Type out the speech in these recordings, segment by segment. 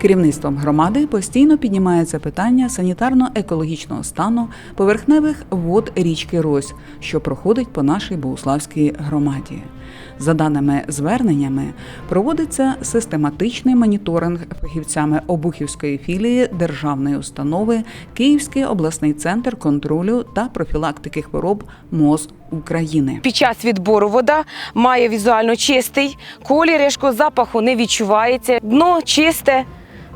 Керівництвом громади постійно піднімається питання санітарно-екологічного стану поверхневих вод річки Рось, що проходить по нашій Богуславській громаді. За даними зверненнями, проводиться систематичний моніторинг фахівцями Обухівської філії державної установи Київський обласний центр контролю та профілактики хвороб МОЗ України. Під час відбору вода має візуально чистий колір, ріжко запаху не відчувається. Дно чисте,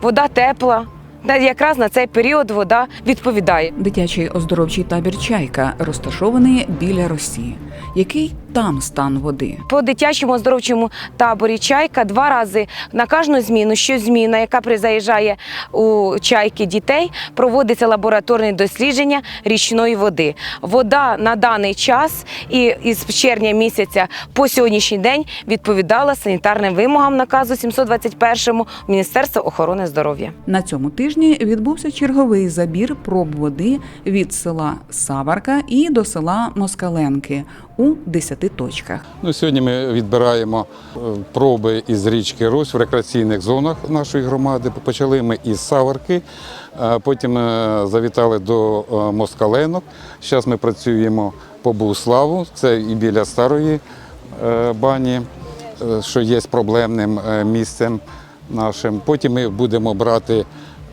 вода тепла. Якраз на цей період вода відповідає. Дитячий оздоровчий табір Чайка розташований біля Росії. Який там стан води? По дитячому оздоровчому таборі чайка два рази на кожну зміну, щозміна, яка призаїжджає у чайки дітей, проводиться лабораторне дослідження річної води. Вода на даний час і із червня місяця по сьогоднішній день відповідала санітарним вимогам наказу 721 Міністерства охорони здоров'я. На цьому тижні відбувся черговий забір проб води від села Саварка і до села Москаленки у 10 точках. Ну, сьогодні ми відбираємо е, проби із річки Рось в рекреаційних зонах нашої громади. Почали ми із Саварки, е, потім е, завітали до Москаленок. Зараз ми працюємо по Богуславу, це і біля старої бані, що є проблемним місцем нашим. Потім ми будемо брати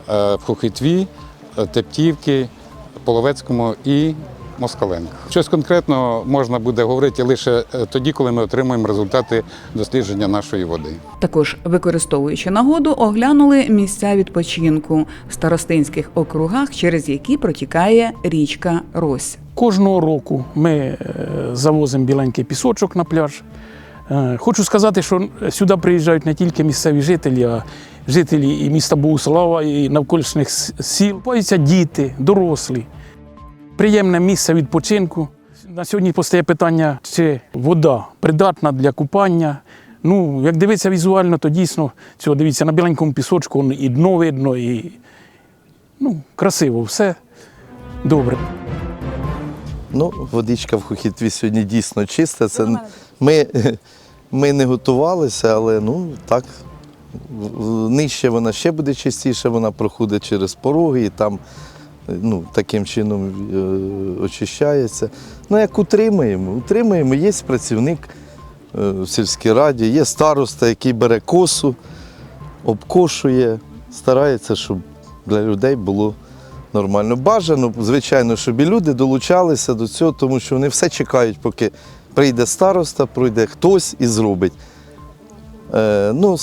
в Хохитві, е, Тептівки, Половецькому і Москаленко. Щось конкретно можна буде говорити лише е, тоді, коли ми отримаємо результати дослідження нашої води. Також, використовуючи нагоду, оглянули місця відпочинку в старостинських округах, через які протікає річка Рось. Кожного року ми е, завозимо біленький пісочок на пляж. Е, Хочу сказати, що сюди приїжджають не тільки місцеві жителі, а жителі і міста Богуслава, і навколишніх сіл. Купаються діти, дорослі. Приємне місце відпочинку. На сьогодні постає питання, чи вода придатна для купання. Ну, як дивитися візуально, то дійсно цього дивіться на біленькому пісочку і дно видно, і ну, красиво, все добре. Ну, водичка в Хохітві сьогодні дійсно чиста. Це ми, ми не готувалися, але ну так. Нижче вона ще буде чистіше, вона проходить через пороги і там ну, таким чином е, очищається. Ну, як утримуємо, утримуємо, є працівник е, в сільській раді, є староста, який бере косу, обкошує, старається, щоб для людей було нормально. Бажано, звичайно, щоб і люди долучалися до цього, тому що вони все чекають, поки прийде староста, пройде хтось і зробить. Е, ну,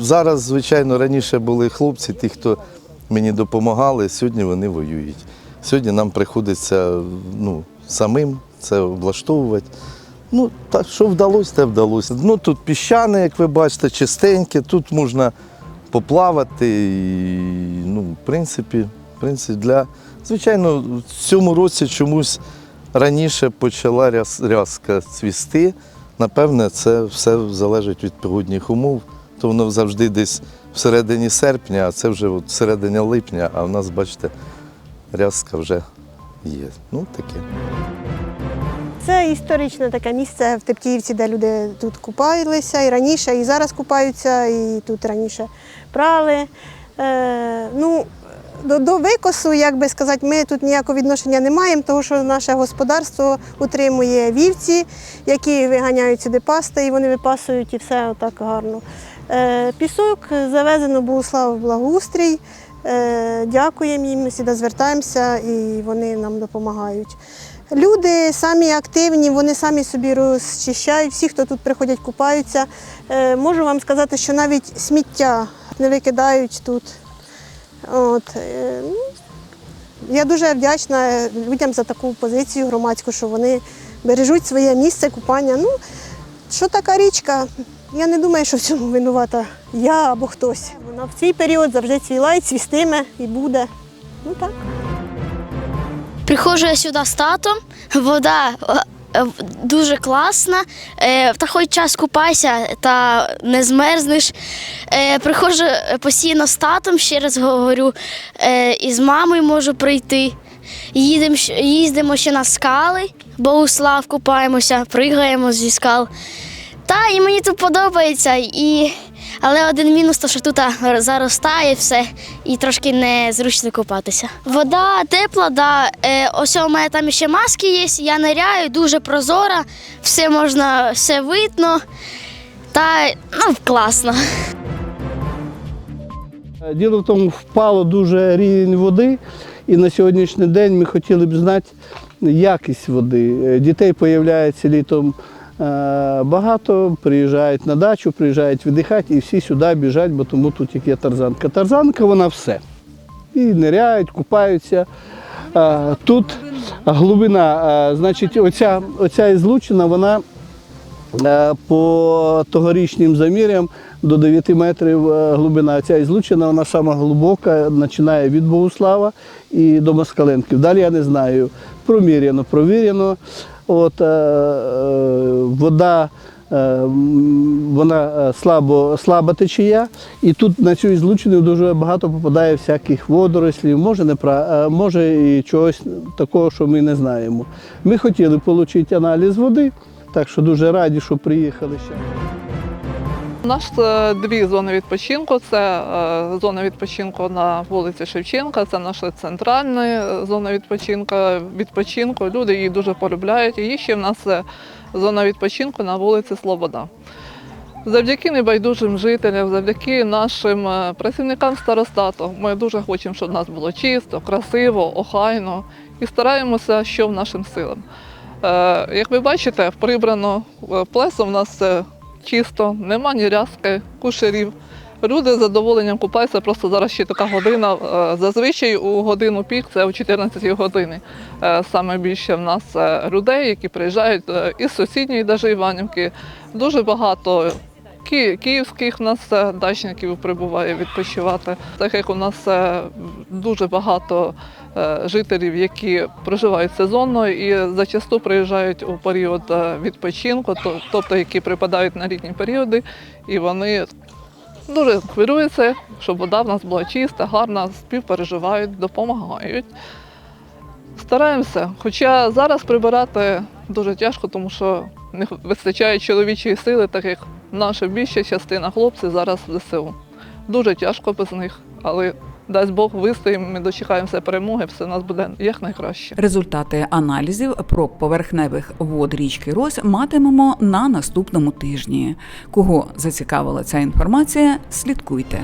зараз, звичайно, раніше були хлопці, ті, хто мені допомагали, сьогодні вони воюють. Сьогодні нам приходиться ну, самим це облаштовувати. Ну, так, що вдалося, те вдалося. Ну, тут піщане, як ви бачите, чистеньке, тут можна поплавати. І, ну, в принципі, в принципі, для. Звичайно, в цьому році чомусь раніше почала рязка цвісти. Напевне, це все залежить від погодних умов. То воно завжди десь всередині серпня, а це вже от середина липня, а в нас, бачите, рязка вже є. Ну, таке. Це історичне таке місце в Тептіївці, де люди тут купалися і раніше, і зараз купаються, і тут раніше прали. Е, ну, до, до викосу, як би сказати, ми тут ніякого відношення не маємо, тому що наше господарство утримує вівці, які виганяють сюди пасти, і вони випасують і все отак гарно. Е, пісок завезено Богуслав Благоустрій. Е, дякуємо їм, ми сюди звертаємося і вони нам допомагають. Люди самі активні, вони самі собі розчищають, всі, хто тут приходять, купаються. Е, можу вам сказати, що навіть сміття не викидають тут. От, е, ну, я дуже вдячна людям за таку позицію громадську, що вони бережуть своє місце купання. Ну, що така річка? Я не думаю, що в цьому винувата я або хтось. Вона в цей період завжди цвіла і цвістиме, і буде. Ну так. Приходжу я сюди з татом, вода дуже класна, е, в такий час купайся та не змерзнеш. Е, Приходжу постійно з татом, ще раз говорю, е, і з мамою можу прийти. Їдемо, їздимо ще на скали, Богуслав, купаємося, пригаємо зі скал. Та і мені тут подобається. І Але один мінус, то що тут заростає все і трошки незручно купатися. Вода тепла, да. Е, ось у мене там ще маски є, я ниряю, дуже прозора, все можна, все видно. Та ну, класно. Діло в тому, впало дуже рівень води, і на сьогоднішній день ми хотіли б знати якість води. Е, Дітей з'являється літом е, багато, приїжджають на дачу, приїжджають віддихати і всі сюди біжать, бо тому тут як є тарзанка. Тарзанка вона все. І ниряють, купаються. Е, Тут глибина, е, значить, оця, оця ізлучина, вона Е, По тогорічним замірям до 9 метрів е, глибина. Ця ізлучина, вона сама глибока, починає від Богуслава і до Москаленків. Далі я не знаю. Проміряно, провірено. От, е, е, вода е, вона слабо, слаба течія, і тут на цю ізлучину дуже багато попадає всяких водорослів, може, не пра- може і чогось такого, що ми не знаємо. Ми хотіли отримати аналіз води. Так що дуже раді, що приїхали ще. У нас е, дві зони відпочинку. Це е, зона відпочинку на вулиці Шевченка, це наша центральна е, зона відпочинку. відпочинку. Люди її дуже полюбляють. І ще в нас зона відпочинку на вулиці Слобода. Завдяки небайдужим жителям, завдяки нашим працівникам старостату, ми дуже хочемо, щоб в нас було чисто, красиво, охайно і стараємося, що в нашим силам. Як ви бачите, прибрано плесом у нас чисто, нема ні рязки, кушерів. Люди з задоволенням купаються, просто зараз ще така година. Е, Зазвичай у годину пік, це о 14 години. Е, Саме більше в нас е, людей, які приїжджають із сусідньої даже Іванівки. Дуже багато київських нас дачників прибуває відпочивати. Так як у нас дуже багато жителів, які проживають сезонно і зачасту приїжджають у період е, відпочинку, тобто які припадають на літні періоди, і вони дуже хвилюються, щоб вода в нас була чиста, гарна, співпереживають, допомагають. Стараємося. Хоча зараз прибирати дуже тяжко, тому що не вистачає чоловічої сили, так як наша більша частина хлопців зараз в ЗСУ. Дуже тяжко без них, але дасть Бог вистоїмо, ми дочекаємося перемоги, все у нас буде як найкраще. Результати аналізів проб поверхневих вод річки Рось матимемо на наступному тижні. Кого зацікавила ця інформація, слідкуйте.